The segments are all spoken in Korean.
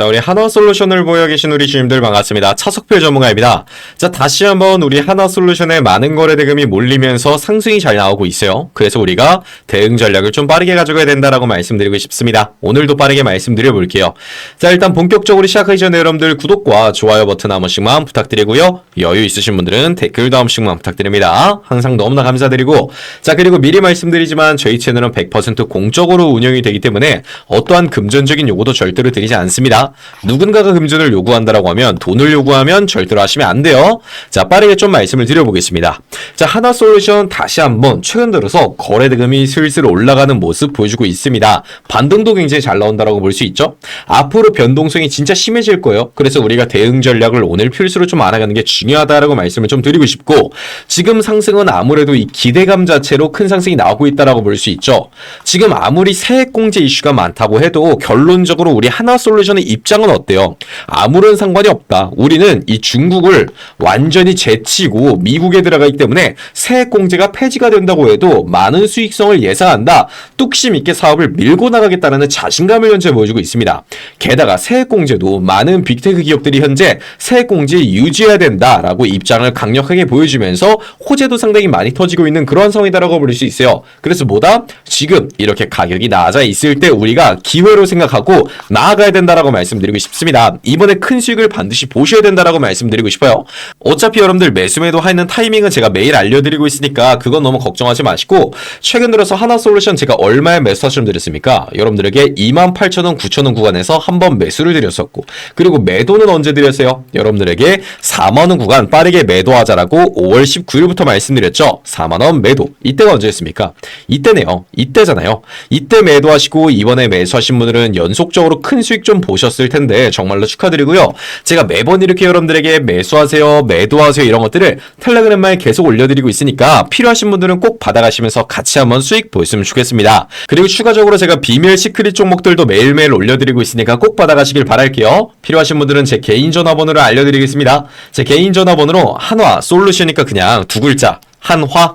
자, 우리 한화 솔루션을 보여 계신 우리 주님들 반갑습니다. 차석표 전문가입니다. 자, 다시 한번 우리 한화 솔루션에 많은 거래 대금이 몰리면서 상승이 잘 나오고 있어요. 그래서 우리가 대응 전략을 좀 빠르게 가져가야 된다라고 말씀드리고 싶습니다. 오늘도 빠르게 말씀드려 볼게요. 자, 일단 본격적으로 시작하기 전에 여러분들 구독과 좋아요 버튼 한 번씩만 부탁드리고요. 여유 있으신 분들은 댓글도 한 번씩만 부탁드립니다. 항상 너무나 감사드리고 자, 그리고 미리 말씀드리지만 저희 채널은 100% 공적으로 운영이 되기 때문에 어떠한 금전적인 요구도 절대로 드리지 않습니다. 누군가가 금전을 요구한다라고 하면 돈을 요구하면 절대로 하시면 안 돼요. 자, 빠르게 좀 말씀을 드려보겠습니다. 자, 하나 솔루션 다시 한번 최근 들어서 거래 대금이 슬슬 올라가는 모습 보여주고 있습니다. 반등도 굉장히 잘 나온다라고 볼 수 있죠. 앞으로 변동성이 진짜 심해질 거예요. 그래서 우리가 대응 전략을 오늘 필수로 좀 알아가는 게 중요하다라고 말씀을 좀 드리고 싶고 지금 상승은 아무래도 이 기대감 자체로 큰 상승이 나오고 있다라고 볼 수 있죠. 지금 아무리 세액공제 이슈가 많다고 해도 결론적으로 우리 하나 솔루션의 입장은 어때요? 아무런 상관이 없다. 우리는 이 중국을 완전히 제치고 미국에 들어가기 때문에 세액공제가 폐지가 된다고 해도 많은 수익성을 예상한다. 뚝심 있게 사업을 밀고 나가겠다는 자신감을 현재 보여주고 있습니다. 게다가 세액공제도 많은 빅테크 기업들이 현재 세액공제 유지해야 된다라고 입장을 강력하게 보여주면서 호재도 상당히 많이 터지고 있는 그런 상황이다라고 볼 수 있어요. 그래서 뭐다? 지금 이렇게 가격이 낮아 있을 때 우리가 기회로 생각하고 나아가야 된다라고 말 씀드리고 싶습니다. 이번에 큰 수익을 반드시 보셔야 된다라고 말씀드리고 싶어요. 어차피 여러분들 매수 매도 하는 타이밍은 제가 매일 알려드리고 있으니까 그건 너무 걱정하지 마시고 최근 들어서 하나솔루션 제가 얼마에 매수 하시면 드렸습니까? 여러분들에게 28,000원, 9,000원 구간에서 한 번 매수를 드렸었고 그리고 매도는 언제 드렸어요? 여러분들에게 4만원 구간 빠르게 매도하자라고 5월 19일부터 말씀드렸죠. 4만원 매도. 이때가 언제였습니까? 이때네요. 이때잖아요. 이때 매도하시고 이번에 매수하신 분들은 연속적으로 큰 수익 좀 보셨 을 텐데 정말로 축하드리고요. 제가 매번 이렇게 여러분들에게 매수하세요, 매도하세요 이런 것들을 텔레그램에 계속 올려드리고 있으니까 필요하신 분들은 꼭 받아가시면서 같이 한번 수익 보셨으면 좋겠습니다. 그리고 추가적으로 제가 비밀 시크릿 종목들도 매일매일 올려드리고 있으니까 꼭 받아가시길 바랄게요. 필요하신 분들은 제 개인 전화번호를 알려드리겠습니다. 제 개인 전화번호로 한화 솔루션이니까 그냥 두 글자 한화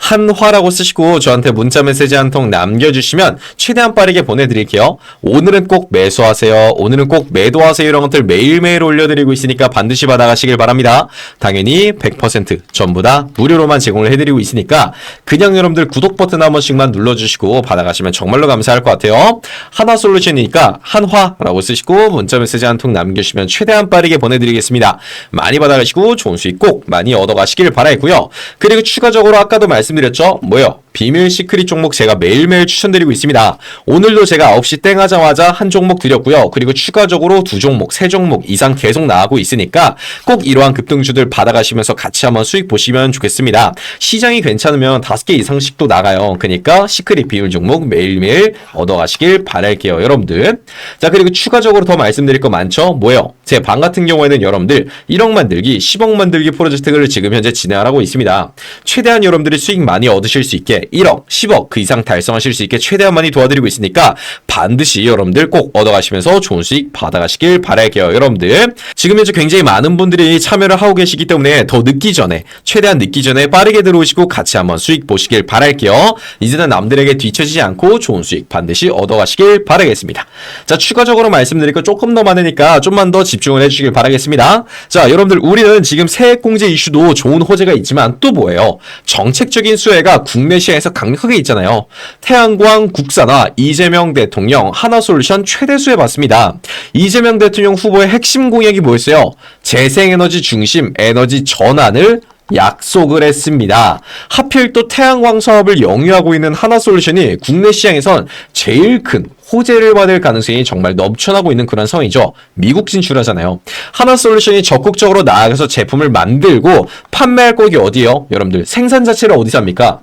한화라고 쓰시고 저한테 문자 메시지 한 통 남겨주시면 최대한 빠르게 보내드릴게요. 오늘은 꼭 매수하세요. 오늘은 꼭 매도하세요. 이런 것들 매일매일 올려드리고 있으니까 반드시 받아가시길 바랍니다. 당연히 100% 전부 다 무료로만 제공을 해드리고 있으니까 그냥 여러분들 구독 버튼 한 번씩만 눌러주시고 받아가시면 정말로 감사할 것 같아요. 한화 솔루션이니까 한화라고 쓰시고 문자 메시지 한 통 남겨주시면 최대한 빠르게 보내드리겠습니다. 많이 받아가시고 좋은 수익 꼭 많이 얻어가시길 바라고요. 그리고 추가적으로 아까도 말씀 드렸죠. 뭐요? 비밀 시크릿 종목 제가 매일매일 추천드리고 있습니다. 오늘도 제가 9시 땡 하자마자 한 종목 드렸고요. 그리고 추가적으로 두 종목, 세 종목 이상 계속 나가고 있으니까 꼭 이러한 급등주들 받아가시면서 같이 한번 수익 보시면 좋겠습니다. 시장이 괜찮으면 다섯 개 이상씩도 나가요. 그러니까 시크릿 비밀 종목 매일매일 얻어가시길 바랄게요. 여러분들. 자, 그리고 추가적으로 더 말씀드릴 거 많죠? 뭐요? 제 방 같은 경우에는 여러분들 1억 만들기, 10억 만들기 프로젝트를 지금 현재 진행하고 있습니다. 최대한 여러분들이 수익 많이 얻으실 수 있게 1억, 10억 그 이상 달성하실 수 있게 최대한 많이 도와드리고 있으니까 반드시 여러분들 꼭 얻어가시면서 좋은 수익 받아가시길 바랄게요. 여러분들 지금 현재 굉장히 많은 분들이 참여를 하고 계시기 때문에 더 늦기 전에 최대한 늦기 전에 빠르게 들어오시고 같이 한번 수익 보시길 바랄게요. 이제는 남들에게 뒤처지지 않고 좋은 수익 반드시 얻어가시길 바라겠습니다. 자 추가적으로 말씀드릴 거 조금 더 많으니까 좀만 더 집중을 해주시길 바라겠습니다. 자 여러분들 우리는 지금 세액공제 이슈도 좋은 호재가 있지만 또 뭐예요? 정책적인 수혜가 국내 시 장에서 강력하게 있잖아요. 태양광 국산화 이재명 대통령 하나솔루션 최대 수혜 받습니다. 이재명 대통령 후보의 핵심 공약이 뭐였어요? 재생에너지 중심 에너지 전환을 약속을 했습니다. 하필 또 태양광 사업을 영위하고 있는 하나솔루션이 국내 시장에선 제일 큰 호재를 받을 가능성이 정말 넘쳐나고 있는 그런 상황이죠. 미국 진출하잖아요. 하나솔루션이 적극적으로 나아가서 제품을 만들고 판매할 곳이 어디요? 여러분들 생산 자체를 어디서 합니까?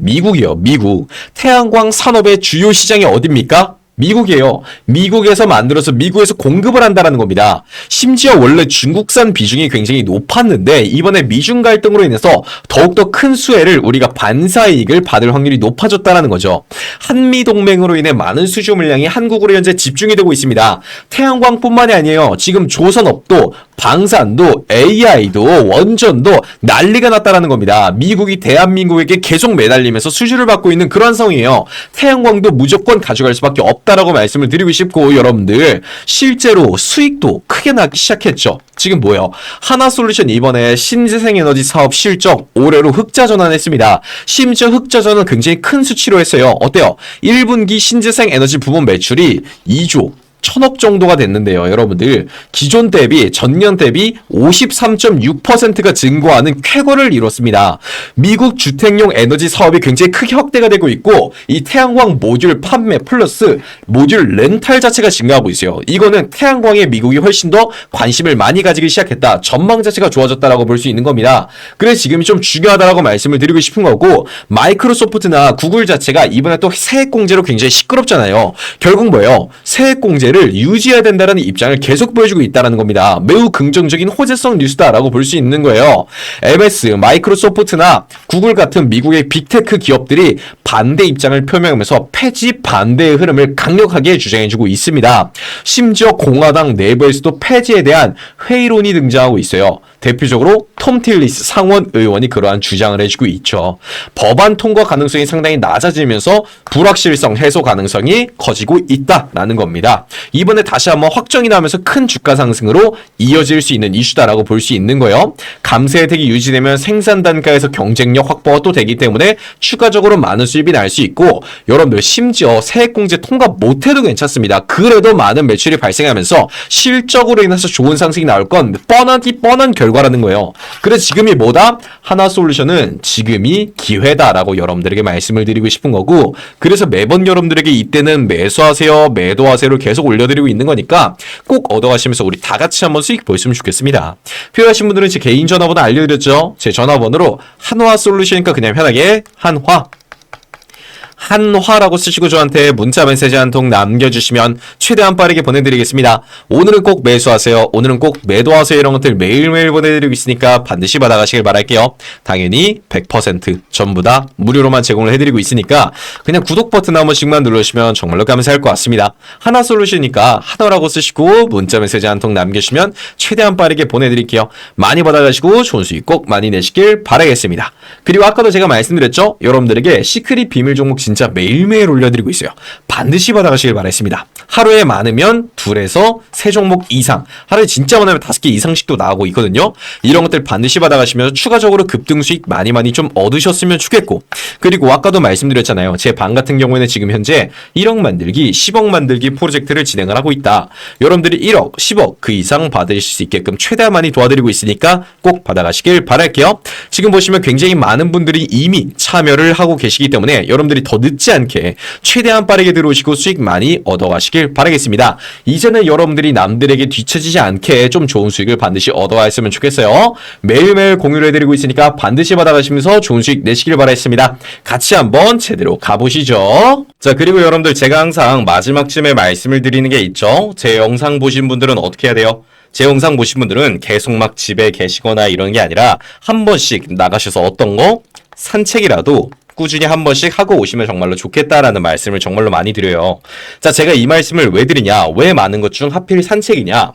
미국이요, 미국. 태양광 산업의 주요 시장이 어딥니까? 미국이에요. 미국에서 만들어서 미국에서 공급을 한다는 겁니다. 심지어 원래 중국산 비중이 굉장히 높았는데 이번에 미중 갈등으로 인해서 더욱더 큰 수혜를 우리가 반사 이익을 받을 확률이 높아졌다는 거죠. 한미 동맹으로 인해 많은 수주 물량이 한국으로 현재 집중이 되고 있습니다. 태양광뿐만이 아니에요. 지금 조선업도 방산도 AI도 원전도 난리가 났다라는 겁니다. 미국이 대한민국에게 계속 매달리면서 수주를 받고 있는 그런 상황이에요. 태양광도 무조건 가져갈 수밖에 없다. 쉽다라고 말씀을 드리고 싶고 여러분들 실제로 수익도 크게 나기 시작했죠. 지금 뭐예요? 하나솔루션 이번에 신재생 에너지 사업 실적 올해로 흑자 전환했습니다. 심지어 흑자 전환 굉장히 큰 수치로 했어요. 어때요? 1분기 신재생 에너지 부문 매출이 2조 천억 정도가 됐는데요, 여러분들. 기존 대비, 전년 대비 53.6%가 증가하는 쾌거를 이뤘습니다. 미국 주택용 에너지 사업이 굉장히 크게 확대가 되고 있고, 이 태양광 모듈 판매 플러스 모듈 렌탈 자체가 증가하고 있어요. 이거는 태양광에 미국이 훨씬 더 관심을 많이 가지기 시작했다. 전망 자체가 좋아졌다라고 볼 수 있는 겁니다. 그래서 지금이 좀 중요하다라고 말씀을 드리고 싶은 거고, 마이크로소프트나 구글 자체가 이번에 또 세액 공제로 굉장히 시끄럽잖아요. 결국 뭐예요? 세액 공제 를 유지해야 된다는 입장을 계속 보여주고 있다는 겁니다. 매우 긍정적인 호재성 뉴스다라고 볼 수 있는 거예요. MS, 마이크로소프트나 구글 같은 미국의 빅테크 기업들이 반대 입장을 표명하면서 폐지 반대의 흐름을 강력하게 주장해주고 있습니다. 심지어 공화당 내부에서도 폐지에 대한 회의론이 등장하고 있어요. 대표적으로 톰 틸리스 상원 의원이 그러한 주장을 해주고 있죠. 법안 통과 가능성이 상당히 낮아지면서 불확실성 해소 가능성이 커지고 있다라는 겁니다. 이번에 다시 한번 확정이 나면서 큰 주가 상승으로 이어질 수 있는 이슈다라고 볼 수 있는 거예요. 감세 혜택이 유지되면 생산 단가에서 경쟁력 확보가 또 되기 때문에 추가적으로 많은 수입이 날 수 있고 여러분들 심지어 세액공제 통과 못해도 괜찮습니다. 그래도 많은 매출이 발생하면서 실적으로 인해서 좋은 상승이 나올 건 뻔하디 뻔한 결과 라는 거예요. 그래서 지금이 뭐다? 하나 솔루션은 지금이 기회다라고 여러분들에게 말씀을 드리고 싶은 거고 그래서 매번 여러분들에게 이때는 매수하세요, 매도하세요를 계속 올려드리고 있는 거니까 꼭 얻어가시면서 우리 다 같이 한번 수익 보였으면 좋겠습니다. 필요하신 분들은 제 개인 전화번호 알려드렸죠? 제 전화번호로 한화 솔루션이니까 그냥 편하게 한화 한화라고 쓰시고 저한테 문자 메시지 한 통 남겨주시면 최대한 빠르게 보내드리겠습니다. 오늘은 꼭 매수하세요. 오늘은 꼭 매도하세요. 이런 것들 매일매일 보내드리고 있으니까 반드시 받아가시길 바랄게요. 당연히 100% 전부 다 무료로만 제공을 해드리고 있으니까 그냥 구독 버튼 한 번씩만 눌러주시면 정말로 감사할 것 같습니다. 하나 솔루션이니까 하나라고 쓰시고 문자 메시지 한 통 남겨주시면 최대한 빠르게 보내드릴게요. 많이 받아가시고 좋은 수익 꼭 많이 내시길 바라겠습니다. 그리고 아까도 제가 말씀드렸죠? 여러분들에게 시크릿 비밀 종목 진짜 매일매일 올려드리고 있어요. 반드시 받아가시길 바라겠습니다. 하루에 많으면 둘에서 세 종목 이상, 하루에 진짜 많으면 다섯 개 이상씩도 나오고 있거든요. 이런 것들 반드시 받아가시면서 추가적으로 급등 수익 많이 많이 좀 얻으셨으면 좋겠고, 그리고 아까도 말씀드렸잖아요. 제 방 같은 경우에는 지금 현재 1억 만들기, 10억 만들기 프로젝트를 진행을 하고 있다. 여러분들이 1억, 10억 그 이상 받으실 수 있게끔 최대한 많이 도와드리고 있으니까 꼭 받아가시길 바랄게요. 지금 보시면 굉장히 많은 분들이 이미 참여를 하고 계시기 때문에 여러분들이 더 늦지 않게 최대한 빠르게 들어오시고 수익 많이 얻어가시길 바라겠습니다. 이제는 여러분들이 남들에게 뒤처지지 않게 좀 좋은 수익을 반드시 얻어왔으면 좋겠어요. 매일매일 공유를 해드리고 있으니까 반드시 받아가시면서 좋은 수익 내시길 바라겠습니다. 같이 한번 제대로 가보시죠. 자, 그리고 여러분들 제가 항상 마지막쯤에 말씀을 드리는 게 있죠. 제 영상 보신 분들은 어떻게 해야 돼요? 제 영상 보신 분들은 계속 막 집에 계시거나 이런 게 아니라 한 번씩 나가셔서 어떤 거 산책이라도 꾸준히 한 번씩 하고 오시면 정말로 좋겠다라는 말씀을 정말로 많이 드려요. 자, 제가 이 말씀을 왜 드리냐? 왜 많은 것 중 하필 산책이냐?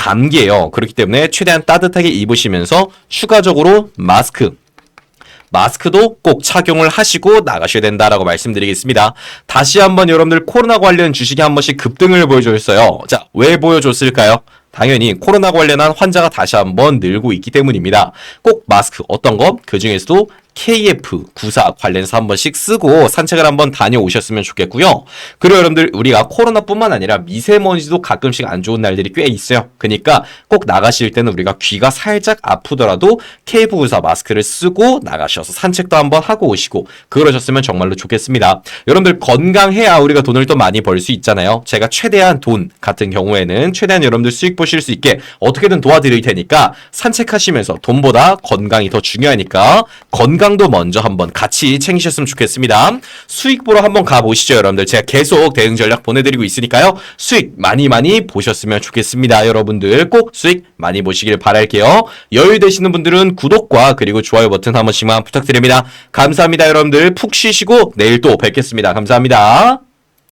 감기예요. 그렇기 때문에 최대한 따뜻하게 입으시면서 추가적으로 마스크 마스크도 꼭 착용을 하시고 나가셔야 된다라고 말씀드리겠습니다. 다시 한번 여러분들 코로나 관련 주식이 한 번씩 급등을 보여줬어요. 자, 왜 보여줬을까요? 당연히 코로나 관련한 환자가 다시 한번 늘고 있기 때문입니다. 꼭 마스크 어떤 거? 그 중에서도 KF94 관련해서 한 번씩 쓰고 산책을 한번 다녀오셨으면 좋겠고요. 그리고 여러분들 우리가 코로나뿐만 아니라 미세먼지도 가끔씩 안 좋은 날들이 꽤 있어요. 그러니까 꼭 나가실 때는 우리가 귀가 살짝 아프더라도 KF94 마스크를 쓰고 나가셔서 산책도 한번 하고 오시고 그러셨으면 정말로 좋겠습니다. 여러분들 건강해야 우리가 돈을 또 많이 벌 수 있잖아요. 제가 최대한 돈 같은 경우에는 최대한 여러분들 수익 보실 수 있게 어떻게든 도와드릴 테니까 산책하시면서 돈보다 건강이 더 중요하니까 건강도 먼저 한번 같이 챙기셨으면 좋겠습니다. 수익 보러 한번 가보시죠, 여러분들. 제가 계속 대응 전략 보내드리고 있으니까요. 수익 많이 많이 보셨으면 좋겠습니다. 여러분들 꼭 수익 많이 보시길 바랄게요. 여유 되시는 분들은 구독과 그리고 좋아요 버튼 한 번씩만 부탁드립니다. 감사합니다, 여러분들. 푹 쉬시고 내일 또 뵙겠습니다. 감사합니다.